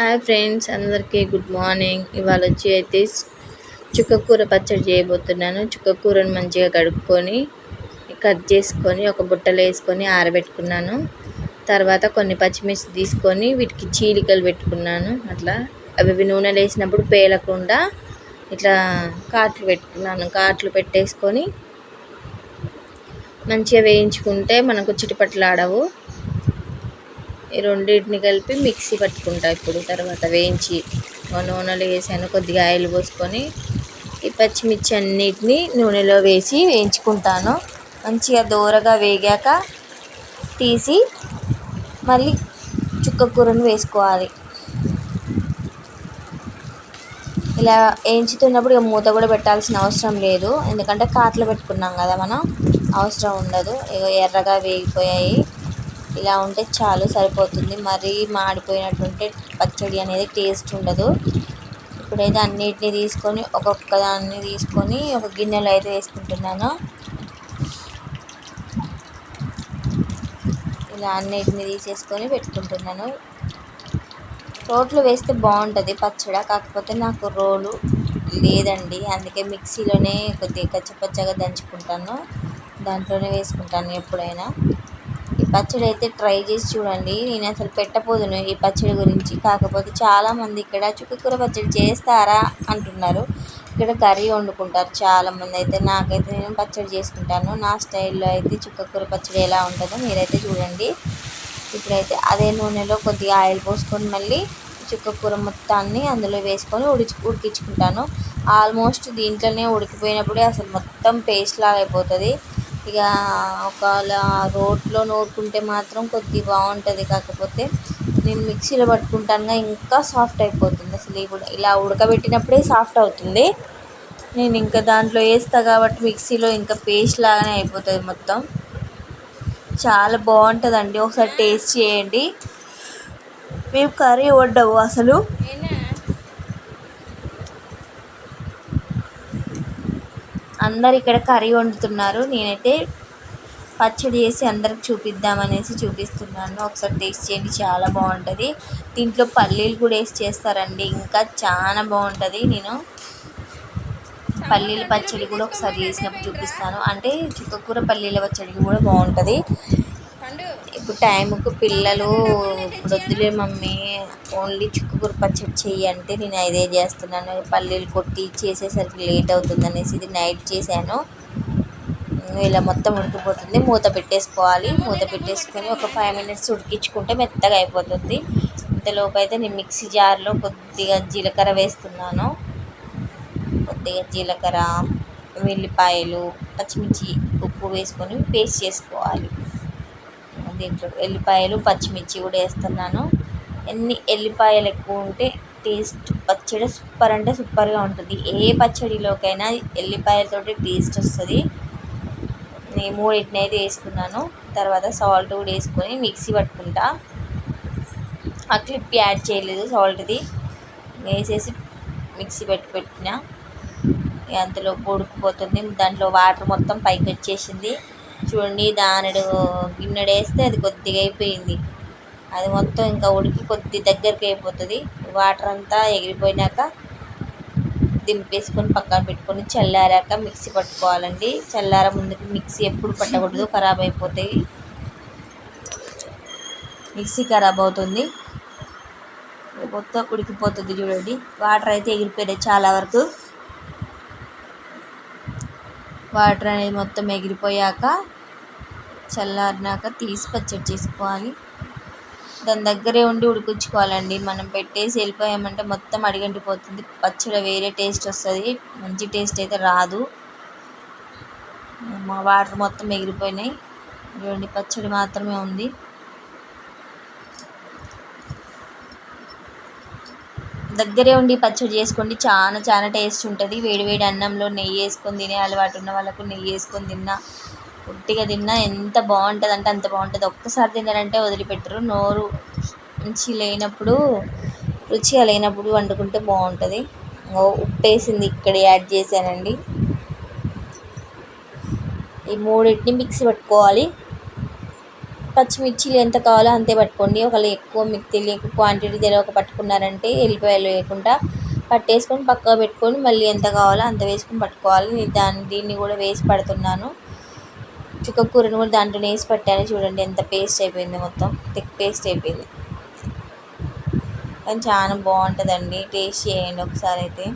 Hi friends అందరికీ good morning ఇవాళ వచ్చి అయితే చుక్కకూర పచ్చడి చేయబోతున్నాను. చుక్కకూరను మంచిగా కడుక్కొని కట్ చేసుకొని ఒక బుట్టలో వేసుకొని ఆరబెట్టుకున్నాను. తర్వాత కొన్ని పచ్చిమిర్చి తీసుకొని వీటికి చీలికలు పెట్టుకున్నాను. అట్లా అవి నూనెలో వేసినప్పుడు పేలకుండా ఇట్లా కాట్లు పెట్టుకున్నాను. కాట్లు పెట్టేసుకొని మంచిగా వేయించుకుంటే మనకు చిటిపట్లాడవు. ఈ రెండింటిని కలిపి మిక్సీ పట్టుకుంటా ఇప్పుడు. తర్వాత వేయించి నూనెలో వేసాను కొద్దిగా ఆయిల్ పోసుకొని ఈ పచ్చిమిర్చి అన్నిటిని నూనెలో వేసి వేయించుకుంటాను. మంచిగా దూరగా వేగాక తీసి మళ్ళీ చుక్క కూరను వేసుకోవాలి. ఇలా వేయించుతున్నప్పుడు ఇక మూత కూడా పెట్టాల్సిన అవసరం లేదు. ఎందుకంటే కాట్లు పెట్టుకున్నాం కదా మనం అవసరం ఉండదు. ఇక ఎర్రగా వేగిపోయాయి. ఇలా ఉంటే చాలు సరిపోతుంది. మరీ మాడిపోయినట్టుంటే పచ్చడి అనేది టేస్ట్ ఉండదు. ఇప్పుడైతే అన్నిటిని తీసుకొని ఒక్కొక్క దాన్ని తీసుకొని ఒక గిన్నెలో అయితే వేసుకుంటున్నాను. ఇలా అన్నిటిని తీసేసుకొని పెట్టుకుంటున్నాను. రోట్లు వేస్తే బాగుంటుంది పచ్చడి కాకపోతే నాకు రోలు లేదండి. అందుకే మిక్సీలోనే కొద్దిగా కచ్చపచ్చగా దంచుకుంటాను. దాంట్లోనే వేసుకుంటాను ఎప్పుడైనా. పచ్చడి అయితే ట్రై చేసి చూడండి. నేను అసలు పెట్టపోదును ఈ పచ్చడి గురించి. కాకపోతే చాలామంది ఇక్కడ చుక్కకూర పచ్చడి చేస్తారా అంటున్నారు. ఇక్కడ కర్రీ వండుకుంటారు చాలామంది అయితే. నాకైతే నేను పచ్చడి చేసుకుంటాను. నా స్టైల్లో అయితే చుక్కకూర పచ్చడి ఎలా ఉంటుందో మీరైతే చూడండి. ఇప్పుడైతే అదే నూనెలో కొద్దిగా ఆయిల్ పోసుకొని మళ్ళీ చుక్కకూర మొత్తాన్ని అందులో వేసుకొని ఉడిచి ఉడికించుకుంటాను. ఆల్మోస్ట్ దీంట్లోనే ఉడికిపోయినప్పుడే అసలు మొత్తం పేస్ట్ లాగా అయిపోతుంది. ఇక ఒకవేళ రోట్లో నూరుకుంటే మాత్రం కొద్దిగా బాగుంటుంది. కాకపోతే నేను మిక్సీలో పట్టుకుంటానుగా ఇంకా సాఫ్ట్ అయిపోతుంది. అసలు ఇప్పుడు ఇలా ఉడకబెట్టినప్పుడే సాఫ్ట్ అవుతుంది. నేను ఇంకా దాంట్లో వేస్తా కాబట్టి మిక్సీలో ఇంకా పేస్ట్ లాగానే అయిపోతుంది మొత్తం. చాలా బాగుంటుందండి. ఒకసారి టేస్ట్ చేయండి. మేము కర్రీ వండము అసలు. అందరు ఇక్కడ కర్రీ వండుతున్నారు. నేనైతే పచ్చడి చేసి అందరికి చూపిద్దామనేసి చూపిస్తున్నాను. ఒకసారి టేస్ట్ చేయండి చాలా బాగుంటుంది. దీంట్లో పల్లీలు కూడా వేసి చేస్తారండి ఇంకా చాలా బాగుంటుంది. నేను పల్లీల పచ్చడి కూడా ఒకసారి చేసినప్పుడు చూపిస్తాను. అంటే చుక్కకూర పల్లీల పచ్చడి కూడా బాగుంటుంది. ఇప్పుడు టైంకు పిల్లలు ఇప్పుడు వద్దులే మమ్మీ ఓన్లీ చుక్కకూర పచ్చడి చెయ్యి అంటే నేను ఇదే చేస్తున్నాను. పల్లీలు కొట్టి చేసేసరికి లేట్ అవుతుంది అనేసి ఇది నైట్ చేశాను. ఇలా మొత్తం ఉడికిపోతుంది. మూత పెట్టేసుకోవాలి. మూత పెట్టేసుకొని ఒక ఫైవ్ మినిట్స్ ఉడికించుకుంటే మెత్తగా అయిపోతుంది. ఇంతలోపు అయితే నేను మిక్సీ జార్లో కొద్దిగా జీలకర్ర వేస్తున్నాను. కొద్దిగా జీలకర్ర వెల్లిపాయలు పచ్చిమిర్చి ఉప్పు వేసుకొని పేస్ట్ చేసుకోవాలి. దీంట్లో ఎల్లిపాయలు పచ్చిమిర్చి కూడా వేస్తున్నాను. ఎన్ని ఎల్లిపాయలు ఎక్కువ ఉంటే టేస్ట్ పచ్చడి సూపర్ అంటే సూపర్గా ఉంటుంది. ఏ పచ్చడిలోకైనా ఎల్లిపాయలతోటి టేస్ట్ వస్తుంది. నేను మూడింటిని అయితే వేసుకున్నాను. తర్వాత సాల్ట్ కూడా వేసుకొని మిక్సీ పట్టుకుంటా. ఆ క్లిప్ యాడ్ చేయలేదు సాల్ట్ది. వేసేసి మిక్సీ పెట్టి పెట్టిన. అందులో పొడుకుపోతుంది దాంట్లో వాటర్ మొత్తం పైకి వచ్చేసింది. చూడండి దానిడు గిన్నెడేస్తే అది కొద్దిగా అయిపోయింది. అది మొత్తం ఇంకా ఉడికి కొద్ది దగ్గరికి అయిపోతుంది. వాటర్ అంతా ఎగిరిపోయినాక దింపేసుకొని పక్కన పెట్టుకొని చల్లారాక మిక్సీ పట్టుకోవాలండి. చల్లార ముందుకి మిక్సీ ఎప్పుడు పట్టకూడదు ఖరాబ్ అయిపోతాయి మిక్సీ ఖరాబ్ అవుతుంది. మొత్తం ఉడికిపోతుంది చూడండి. వాటర్ అయితే ఎగిరిపోయినాయి చాలా వరకు. వాటర్ అనేది మొత్తం ఎగిరిపోయాక చల్లారినాక తీసి పచ్చడి చేసుకోవాలి. దాని దగ్గరే ఉండి ఉడికించుకోవాలండి. మనం పెట్టేసి వెళ్ళిపోయామంటే మొత్తం అడిగంటిపోతుంది. పచ్చడి వేరే టేస్ట్ వస్తుంది. మంచి టేస్ట్ అయితే రాదు. మా వాటర్ మొత్తం ఎగిరిపోయినాయి. చూడండి పచ్చడి మాత్రమే ఉంది. దగ్గరే ఉండి పచ్చడి చేసుకోండి. చాలా చాలా టేస్ట్ ఉంటుంది. వేడి వేడి అన్నంలో నెయ్యి వేసుకొని తినే అలవాటు ఉన్న వాళ్ళకు నెయ్యి వేసుకొని తిన్నా. ఉట్టిగా తిన్నా. ఎంత బాగుంటుంది అంటే అంత బాగుంటుంది. ఒక్కసారి తిన్నారంటే వదిలిపెట్టరు. నోరు రుచి లేనప్పుడు రుచిగా లేనప్పుడు వండుకుంటే బాగుంటుంది. ఉప్పు వేసింది ఇక్కడ యాడ్ చేశానండి. ఈ మూడింటిని మిక్సీ పెట్టుకోవాలి. పచ్చిమిర్చిలు ఎంత కావాలో అంతే పట్టుకోండి. ఒకవేళ ఎక్కువ మీకు తెలియక క్వాంటిటీ తెలియక పట్టుకున్నారంటే వెళ్ళిపోయాలి వేయకుండా పట్టేసుకొని పక్కకు పెట్టుకొని మళ్ళీ ఎంత కావాలో అంత వేసుకొని పట్టుకోవాలి. నేను దాన్ని దీన్ని కూడా వేసి పడుతున్నాను. చుక్కకూరను కూడా దాంట్లో వేసి పట్టాను. చూడండి ఎంత పేస్ట్ అయిపోయింది మొత్తం. థిక్ పేస్ట్ అయిపోయింది. కానీ చాలా బాగుంటుందండి. టేస్ట్ చేయండి ఒకసారి అయితే.